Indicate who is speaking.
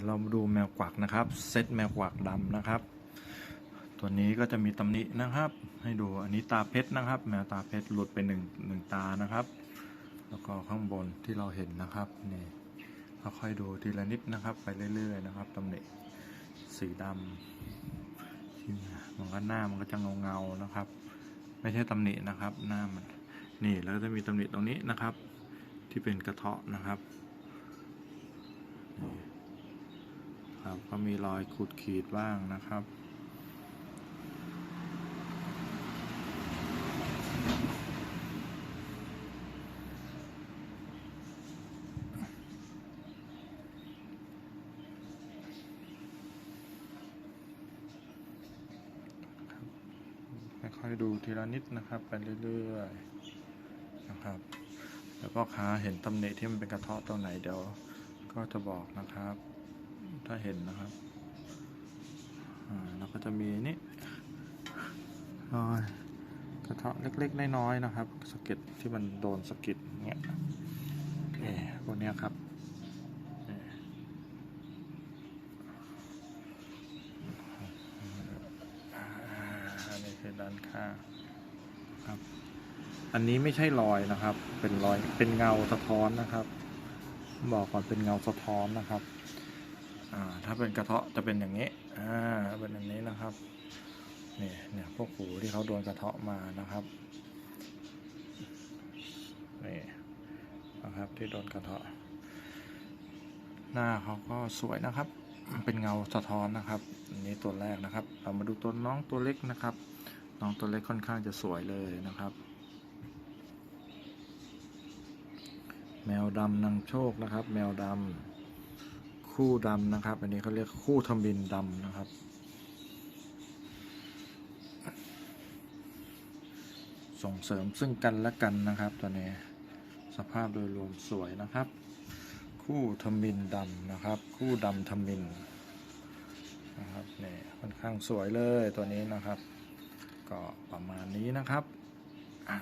Speaker 1: ยวเรามาดูแมวกวักนะครับ เซตแมวกวักดำนะครับ ตัวนี้ก็จะมีตำหนินะครับ ให้ดูอันนี้ตาเพชรนะครับ แมวตาเพชรหลุดไปหนึ่งหนึ่งตานะครับ แล้วก็ข้างบนที่เราเห็นนะครับนี่ค่อยๆดูทีละนิดนะครับ ไปเรื่อยๆนะครับตำหนิสีดำที่มันก็หน้ามันก็จะเงาๆนะครับ ไม่ใช่ตำหนินะครับ หน้ามันนี่แล้วก็จะมีตำหนิตรงนี้นะครับ ที่เป็นกระเทาะนะครับนี่ ครับ ก็มีรอยขูดขีดบ้างนะครับค่อยๆดูทีละนิดนะครับไปเรื่อยๆนะครับ แล้วก็ค้าเห็นตำหนิที่มันเป็นกระเทาะตรงไหนเดี๋ยวก็จะบอกนะครับ ถ้าเห็นนะครับอ่าแล้วก็จะมีนี่รอยกระเทาะเล็กๆน้อยๆนะครับสะเก็ดที่มันโดนสะกิดเนี่ยนี่พวกเนี้ยครับนี่คือด้านข้างครับ อันนี้ไม่ใช่รอยนะครับ เป็นรอยเป็นเงาสะท้อนนะครับ บอกก่อนเป็นเงาสะท้อนนะครับ อ่าถ้าเป็นกระเทาะจะเป็นอย่างนี้อ่าเป็นอย่างนี้นะครับนี่เนี่ยพวกหูที่เขาโดนกระเทาะมานะครับนี่นะครับที่โดนกระเทาะ หน้าเขาก็สวยนะครับ เป็นเงาสะท้อนนะครับอันนี้ตัวแรกนะครับ เรามาดูตัวน้องตัวเล็กนะครับ น้องตัวเล็กค่อนข้างจะสวยเลยนะครับแมวดำนำโชคนะครับ แมวดำ คู่ดำนะครับ อันนี้เขาเรียกคู่ทำบินดำนะครับ ส่งเสริมซึ่งกันและกันนะครับตัวนี้สภาพโดยรวมสวยนะครับ คู่ทำบินดำนะครับ คู่ดำทำบินนะครับนี่ค่อนข้างสวยเลยตัวนี้นะครับ ก็ประมาณนี้นะครับอ่า